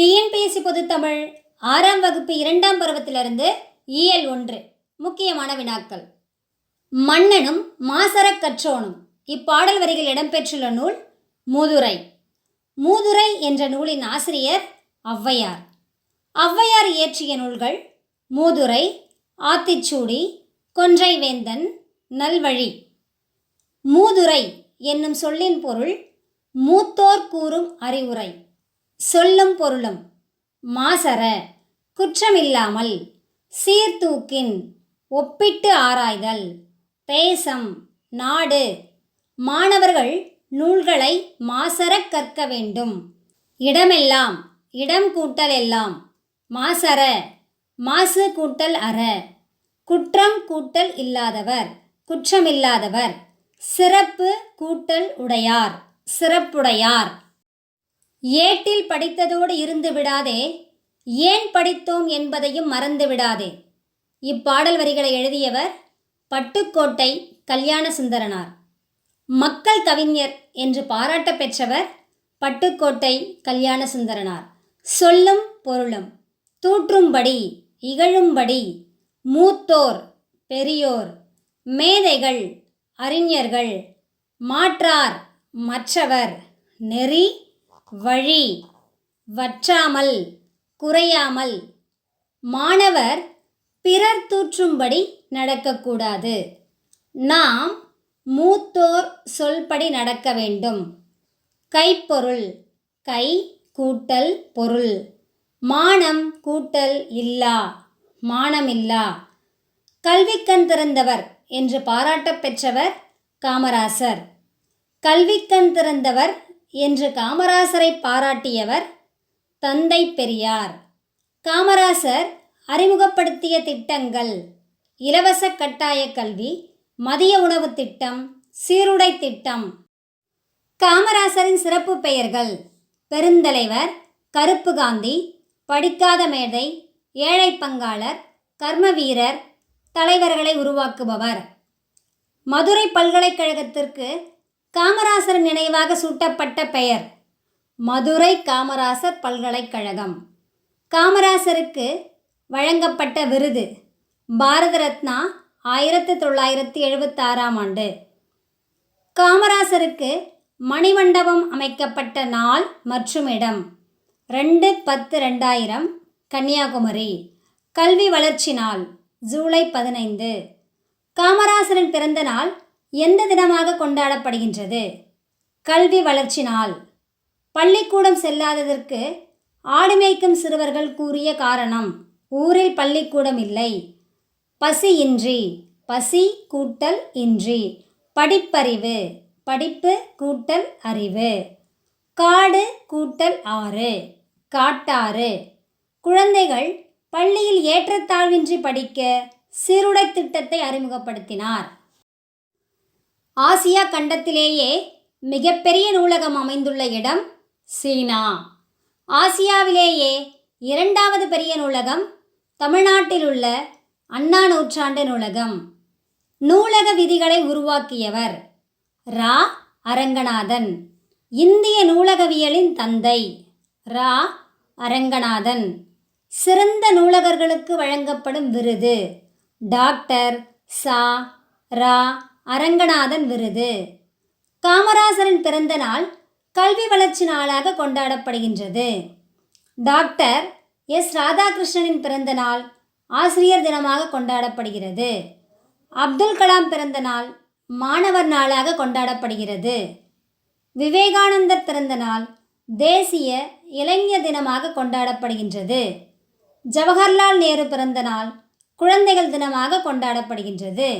TNPSC பொதுத்தமிழ் ஆறாம் வகுப்பு இரண்டாம் பருவத்திலிருந்து இயல் ஒன்று முக்கியமான வினாக்கள். மன்னனும் மாசரக் கற்றோனும் இப்பாடல் வரிகள் இடம்பெற்றுள்ள நூல் மூதுரை. மூதுரை என்ற நூலின் ஆசிரியர் ஔவையார். ஔவையார் இயற்றிய நூல்கள் மூதுரை ஆத்திச்சூடி கொன்றைவேந்தன் நல்வழி. மூதுரை என்னும் சொல்லின் பொருள் மூத்தோர் கூறும் அறிவுரை. சொல்லும் பொருளும் மாசர குற்றமில்லாமல் சீர்தூக்கின் ஒப்பிட்டு ஆராய்தல் தேசம் நாடு மாணவர்கள் நூல்களை மாசரக் கற்க வேண்டும். இடமெல்லாம் இடம் கூட்டல் எல்லாம் மாசர மாசு கூட்டல் அற குற்றம் கூட்டல் இல்லாதவர் குற்றமில்லாதவர் சிறப்பு கூட்டல் உடையார் சிறப்புடையார். ஏட்டில் படித்ததோடு இருந்து விடாதே. ஏன் படித்தோம் என்பதையும் மறந்து விடாதே. இப்பாடல் வரிகளை எழுதியவர் பட்டுக்கோட்டை கல்யாண சுந்தரனார் மக்கள் கவிஞர் என்று பாராட்ட பெற்றவர் பட்டுக்கோட்டை கல்யாண சுந்தரனார் சொல்லும் பொருளும் தூற்றும்படி இகழும்படி மூத்தோர் பெரியோர் மேதைகள் அறிஞர்கள் மாற்றார் மற்றவர் நெறி வழி வற்றாமல் குறையாமல். மாணவர் பிறர் தூற்றும்படி நடக்கக்கூடாது. நாம் மூத்தோர் சொல்படி நடக்க வேண்டும். கைப்பொருள் கை கூட்டல் பொருள். மானம் கூட்டல் இல்லா மானமில்லா. கல்விக்கண் திறந்தவர் என்று பாராட்டப் பெற்றவர் காமராசர். கல்விக்கண் திறந்தவர் என்று காமராசரை பாராட்டியவர் தந்தை பெரியார். காமராசர் அறிமுகப்படுத்திய திட்டங்கள் இலவச கட்டாய கல்வி மதிய உணவு திட்டம் சீருடை திட்டம். காமராசரின் சிறப்பு பெயர்கள் பெருந்தலைவர் கருப்பு காந்தி படிக்காத மேதை ஏழை பங்காளர் கர்ம வீரர் தலைவர்களை உருவாக்குபவர். மதுரை பல்கலைக்கழகத்திற்கு காமராசர் நினைவாக சூட்டப்பட்ட பெயர் மதுரை காமராசர் பல்கலைக்கழகம். காமராசருக்கு வழங்கப்பட்ட விருது பாரத ரத்னா ஆயிரத்தி தொள்ளாயிரத்தி எழுபத்தாறாம் ஆண்டு. காமராசருக்கு மணிமண்டபம் அமைக்கப்பட்ட நாள் மற்றும் இடம் ரெண்டு பத்து ரெண்டாயிரம் கன்னியாகுமரி. கல்வி வளர்ச்சி நாள் ஜூலை பதினைந்து. காமராசரின் பிறந்த நாள் எந்த தினமாக கொண்டாடப்படுகின்றது? கல்வி வளர்ச்சி நாள் பள்ளிக்கூடம் செல்லாததற்கு ஆடு மேய்க்கும் சிறுவர்கள் கூறிய காரணம் ஊரில் பள்ளிக்கூடம் இல்லை. பசியின்றி பசி கூட்டல் இன்றி. படிப்பறிவு படிப்பு கூட்டல் அறிவு. காடு கூட்டல் ஆறு காட்டாறு. குழந்தைகள் பள்ளியில் ஏற்றத்தாழ்வின்றி படிக்க சீருடை திட்டத்தை அறிமுகப்படுத்தினார். ஆசியா கண்டத்திலேயே மிகப்பெரிய நூலகம் அமைந்துள்ள இடம் சீனா. ஆசியாவிலேயே இரண்டாவது பெரிய நூலகம் தமிழ்நாட்டில் உள்ள அண்ணா நூற்றாண்டு நூலகம். நூலக விதிகளை உருவாக்கியவர் ரா. அரங்கநாதன். இந்திய நூலகவியலின் தந்தை ரா. அரங்கநாதன். சிறந்த நூலகர்களுக்கு வழங்கப்படும் விருது டாக்டர் சா. ரா. அரங்கநாதன் விருது. காமராசரின் பிறந்த நாள் கல்வி வளர்ச்சி நாளாக கொண்டாடப்படுகின்றது. Doctor S. ராதாகிருஷ்ணனின் பிறந்த நாள் ஆசிரியர் தினமாக கொண்டாடப்படுகிறது. அப்துல் கலாம் பிறந்த நாள் மாணவர் நாளாக கொண்டாடப்படுகிறது. விவேகானந்தர் பிறந்த நாள் தேசிய இளைஞர் தினமாக கொண்டாடப்படுகின்றது. ஜவஹர்லால் நேரு பிறந்த நாள் குழந்தைகள் தினமாக கொண்டாடப்படுகின்றது.